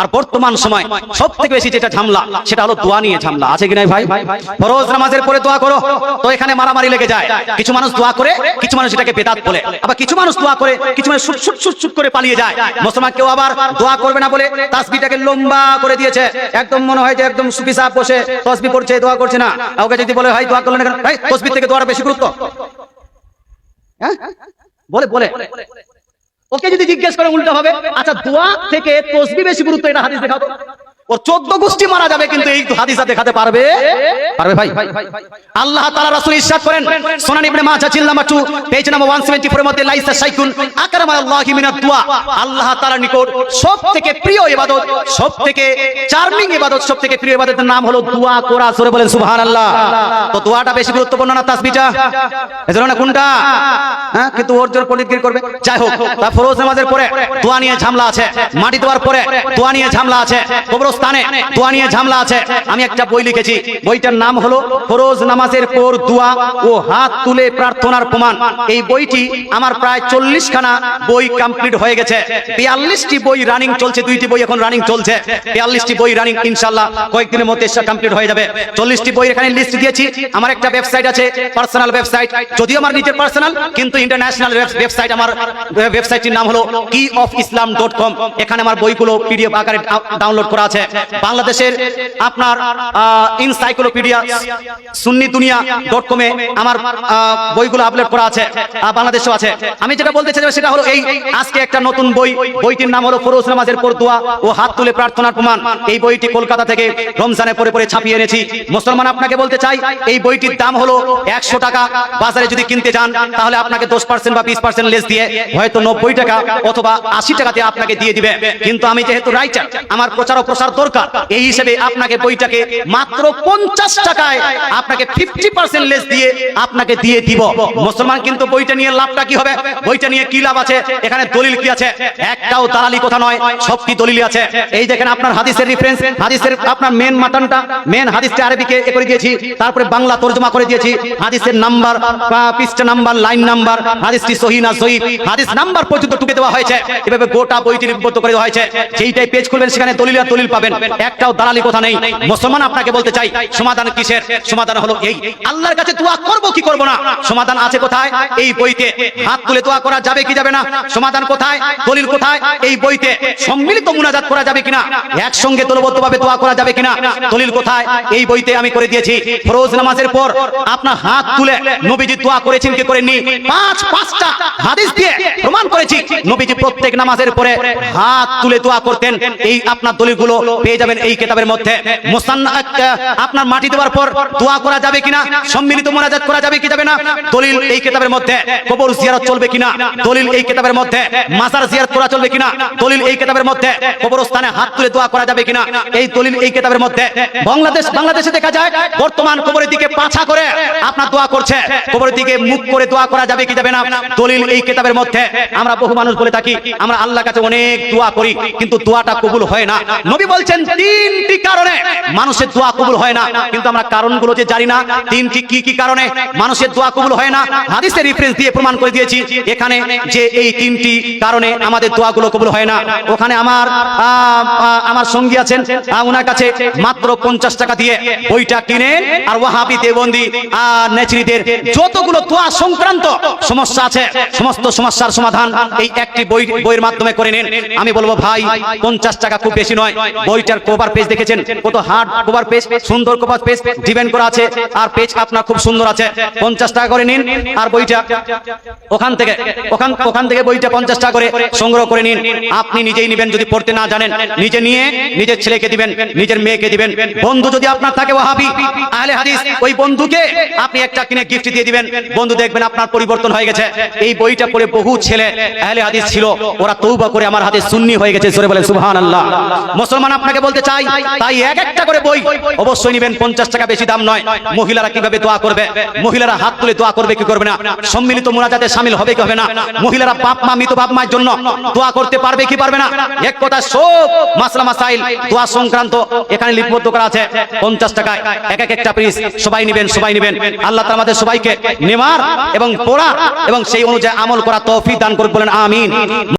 আর বর্তমান সময় সব থেকে বেশি যেটা ঝামলা, সেটা হলো দোয়া নিয়ে ঝামলা। আছে কি নাই ভাই? ফরোজ নামাজের পরে দোয়া করো, তো এখানে মারামারি লেগে যায়। কিছু মানুষ দোয়া করে, কিছু মানুষ এটাকে বেদাত বলে। আবার কিছু মানুষ দোয়া করে, কিছু মানুষ করে পালিয়ে যায়। মুসলমান কেউ আবার দোয়া করবে না বলে তাসবিটাকে লম্বা করে দিয়েছে। একদম মনে হয় যে একদম সুফি সাহেব বসে তসবি করছে, দোয়া করছে না। কাউকে যদি বলে, ভাই, দোয়া করলেন ভাই তসবি থেকে দোয়ার বেশি গুরুত্ব। হ্যাঁ? বলে বলে। ওকে যদি জিজ্ঞেস করে উল্টো হবে আচ্ছা দোয়া থেকে তসবি বেশি গুরুত্ব এটা হাদিস দেখাও তো। ওর চোদ্দ গোষ্ঠী মারা যাবে কিন্তু এই হাদিসা দেখাতে পারবে? পারবে ভাই? আল্লাহ তাআলা রাসূল ইরশাদ করেন, সুনান ইবনে মাজাহ নাম্বার 2 পেজ নাম্বার 174 এর মধ্যে লাইসা শাইকুন আকরামা আল্লাহি মিনাদ দুআ আল্লাহ তাআলার নিকট সবথেকে প্রিয় ইবাদত, সবথেকে চার্মিং ইবাদত, সবথেকে প্রিয় ইবাদতের নাম হলো দোয়া করা সূরা বলেন, সুবহানাল্লাহ। তো দোয়াটা বেশি গুরুত্বপূর্ণ না তাসবিহটা এজন্য না কোনটা? হ্যাঁ কিন্তু ওর জন্য পলিটগিরি করবে। যাই হোক তা ফরজ নামাজের পরে দোয়া নিয়ে ঝামলা আছে, মাটি দেওয়ার পরে দোয়া নিয়ে ঝামলা আছে কবরস্থানে দোয়া নিয়ে ঝামলা আছে। আমি একটা বই লিখেছি। বইটার নাম হলো ফরজ নামাজের পর দোয়া ও হাত তুলে প্রার্থনার প্রমাণ। এই বইটি আমার প্রায় চল্লিশ খানা বই কমপ্লিট হয়ে গেছে। বিয়াল্লিশটি বই রানিং চলছে। দুইটি বই এখন রানিং চলছে। বিয়াল্লিশটি বই রানিং ইনশাল্লাহ কয়েকদিনের মধ্যে কমপ্লিট হয়ে যাবে। চল্লিশটি বই এখানে লিস্ট দিয়েছি। আমার একটা ওয়েবসাইট আছে পার্সোনাল ওয়েবসাইট যদিও আমার নিজের পার্সোনাল কিন্তু ইন্টারন্যাশনাল ওয়েবসাইট আমার ওয়েবসাইটটির নাম হলো কি অফ ইসলাম ডট কম এখানে আমার বইগুলো পিডিএফ আকারে ডাউনলোড করা আছে। বাংলাদেশের আপনার ইনসাইক্লোপিডিয়া সুন্নি দুনিয়া ডট কমে আমার বইগুলো আপলোড করা আছে বাংলাদেশেও আছে। আমি যেটা বলতে চাই সেটা হলো এই, আজকে একটা নতুন বই, বইটির নাম হলো ফরোজ নামাজের পর ও হাত তুলে প্রার্থনার প্রমাণ। এই বইটি কলকাতা থেকে রমজানে পরে পরে ছাপিয়ে এনেছি। মুসলমান, আপনাকে বলতে চাই, এই বইটির দাম হলো একশো টাকা। বাজারে যদি কিনতে যান, তাহলে আপনাকে দশ পার্সেন্ট বা বিশ পার্সেন্ট লেস দিয়ে হয়তো নব্বই টাকা অথবা আশি টাকাতে আপনাকে দিয়ে দিবে। কিন্তু আমি যেহেতু রাইটার আমার প্রচার ও প্রসার দরকার। এই হিসেবে আপনাকে বইটাকে মাত্র পঞ্চাশ টাকায় আপনাকে ফিফটি পার্সেন্ট লেস দিয়ে আপনাকে দিয়ে দিব। মুসলমান কিন্তু বইটা নিয়ে লাভটা কি হবে? বইটা নিয়ে কি লাভ আছে? এখানে দলিল কি আছে? একটাও দালালি কথা নয়, সব কি দলিল আছে? এই দেখেন আপনার হাদিসের হাদিসের আপনার মেন মাটনটা মেন হাদিসটা আরবিকে এ করে দিয়েছি, তারপরে বাংলা তর্জমা করে দিয়েছি, হাদিসের নাম্বার পৃষ্ঠা নাম্বার লাইন নাম্বার হাদিসটি সহি না সহি, হাদিস নাম্বার পর্যন্ত টুকে দেওয়া হয়েছে। এভাবে গোটা বইটি লিপিবদ্ধ করে দেওয়া হয়েছে। যেইটাই পেজ খুলবেন, সেখানে দলিল আর দলিল পাবেন। একটাও দালালি কথা নেই। মুসলমান আপনাকে বলতে চাই, সমাধান কিসের? সমাধান হলো এই। আল্লাহর কাছে দোয়া করব কি করব না? সমাধান আছে কোথায়? এই বইতে। হাত তুলে দোয়া করা যাবে কি যাবে না? সমাধান কোথায়? দলিল কোথায়? এই বইতে। সম্মিলিত মুনাজাত করা যাবে কিনা? একসঙ্গে দলবদ্ধভাবে দোয়া করা যাবে কিনা? দলিল কোথায়? এই বইতে আমি করে দিয়েছি। ফরোজ নামাজের পর আপনার হাত তুলে নবীজি দোয়া করেছেন, কি করেননি? পাঁচ, পাঁচটা হাদিস দিয়ে প্রমাণ করেছি। নবীজি প্রত্যেক নামাজের পরে হাত তুলে দোয়া করতেন। এই আপনার দলিলগুলো পেয়ে যাবেন এই কিতাবের মধ্যে। আপনার মাটি দেওয়ার পর দোয়া করা যাবে কিনা, সম্মিলিত মোনাজাত করা যাবে কি যাবে না, দলিল এই কিতাবের মধ্যে। কবর জিয়ারত চলবে কিনা, দলিল এই কিতাবের মধ্যে। মাজার জিয়ারত করা চলবে কিনা, দলিল এই কিতাবের মধ্যে। কবরস্থানে হাত তুলে দোয়া করা যাবে কিনা, এই দলিল এই কিতাবের মধ্যে। বাংলাদেশ, বাংলাদেশে দেখা যায়, বর্তমান কবরের দিকে পাছা করে আপনার দোয়া করছে। কবরের দিকে মুখ করে দোয়া করা যাবে কি যাবে না, দলিল এই কেতাবের মধ্যে। আমরা বহু মানুষ বলে থাকি, আমরা আল্লাহর কাছে অনেক দোয়া করি, কিন্তু দোয়াটা কবুল হয় না। নবী বলছেন তিনটি কারণে মানুষের দোয়া কবুল হয় না। কিন্তু আমরা কারণগুলো যে জানি না, তিনটি কি কি কারণে মানুষের দোয়া কবুল হয় না, হাদিসের রেফারেন্স দিয়ে প্রমাণ করে দিয়েছি। এখানে যে এই তিনটি কারণে আমাদের দোয়াগুলো কবুল হয় না। ওখানে আমার আমার সঙ্গী আছেন ওনার কাছে মাত্র পঞ্চাশ টাকা দিয়ে বইটা কিনেন, আর ওয়াহাবি দেবন্দি আর নেচরিদের যতগুলো দোয়া সংক্রান্ত সমস্যা আছে, সমস্ত সমস্যার সমাধান এই একটি বই, বইয়ের মাধ্যমে করে নিন। আমি বলব, ভাই, পঞ্চাশ টাকা খুব বেশি নয় বইটার কভার পেজ দেখেছেন? কত হার্ড কভার পেজ সুন্দর কভার পেজ ডিজাইন করা আছে। আর পেজ আপনার খুব সুন্দর আছে। পঞ্চাশ টাকা করে নিন আর বইটা। ওখান থেকে, ওখান ওখান থেকে বইটা পঞ্চাশ টাকা করে সংগ্রহ করে নিন। আপনি নিজেই নেবেন, যদি পড়তে না জানেন। নিজে নিয়ে নিজের ছেলেকে দিবেন, নিজের মেয়েকে দিবেন। বন্ধু যদি আপনার থাকে ওয়াহাবি, আহলে হাদিস, ওই বন্ধুকে আপনি একটা কিনে গিফট দিয়ে দিবেন। বন্ধু দেখবেন আপনার পরিবর্তন হয়ে গেছে। এই বইটা পড়ে বহু ছেলে, আহলে হাদিস ছিল। ওরা তৌবা করে আমার হাতে সুন্নি হয়ে গেছে। সরে বলে সুবহানাল্লাহ। মুসলমান আপনাকে বলতে চাই, তাই এক একটা করে বই অবশ্যই নেবেন, পঞ্চাশ টাকা বেশি দাম নয়। মহিলারা কীভাবে দোয়া করবে? মহিলারা হাত তুলে দোয়া করবে কি করবে না? সম্মিলিত মোনাজাতে শামিল হবে কি হবে না? মহিলারা বাপ মা, মৃত বাপ মায়ের জন্য দোয়া করতে পারবে কি পারবে না? এক কথা সব মাসলা মাসাইল, দোয়া সংক্রান্ত এখানে লিপিবদ্ধ করা আছে। পঞ্চাশ টাকায় এক এক একটা পিস সবাই নেবেন সবাই নেবেন। আল্লাহ তাআলা আমাদের সবাইকে নেওয়ার এবং পড়ার এবং সেই অনুযায়ী আমল করা তৌফিক দান করুন বলেন আমিন।